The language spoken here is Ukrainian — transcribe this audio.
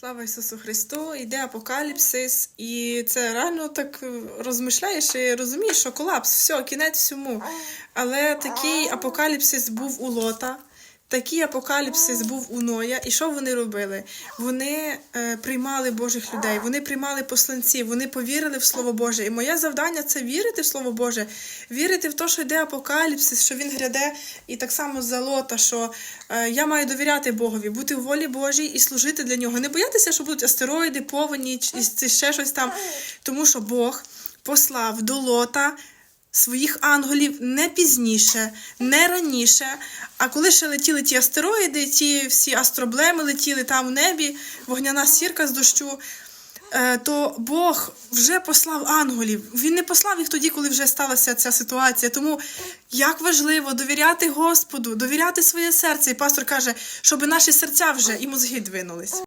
Слава Ісусу Христу! Йде апокаліпсис, і це реально так е, розмишляєш і розумієш, що колапс, все, кінець всьому. Але такий апокаліпсис був у Лота, такий апокаліпсис був у Ноя. І що вони робили? Вони е, приймали Божих людей, вони приймали посланців, вони повірили в Слово Боже. І моє завдання це вірити в Слово Боже, вірити в те, що йде апокаліпсис, що він гряде, і так само за Лота, що е, я маю довіряти Богові, бути в волі Божій і служити для нього. Не боятися, що будуть астероїди, повені чи ще щось там. Тому що Бог послав до Лота своїх ангелів не пізніше, не раніше. А коли ще летіли ті астероїди, ті всі астроблеми летіли там в небі, вогняна сірка з дощу. е, То Бог вже послав ангелів. Він не послав їх тоді, коли вже сталася ця ситуація. Тому як важливо довіряти Господу, довіряти своє серце. І пастор каже, щоб наші серця вже і мозги двинулись.